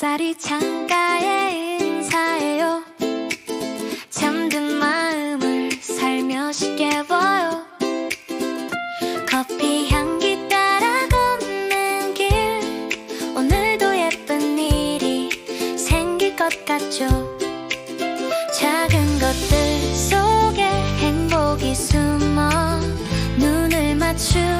햇살이 창가에 인사해요. 잠든 마음을 살며시 깨워요. 커피 향기 따라 걷는 길. 오늘도 예쁜 일이 생길 것 같죠. 작은 것들 속에 행복이 숨어 눈을 맞추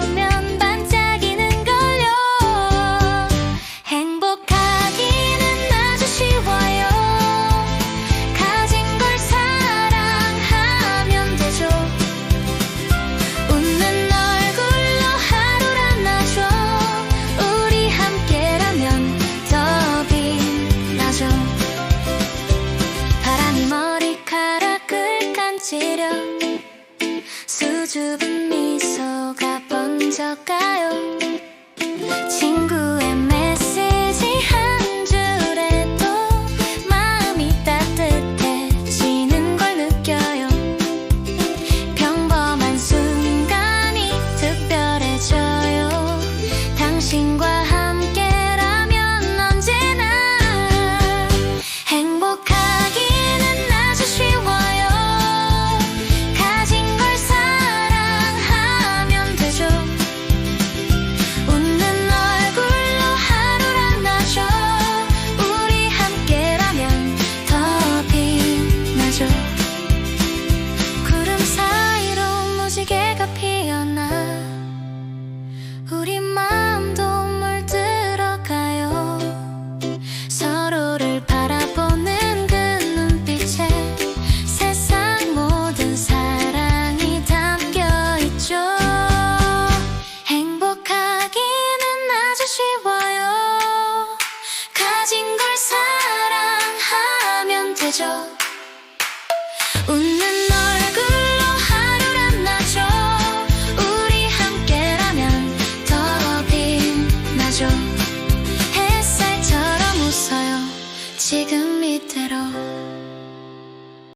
간지려. 수줍은 미소가 번져가요 되죠 웃는 얼굴로 하루를 나죠. 우리 함께라면 더 빛나죠. 햇살처럼 웃어요. 지금 이대로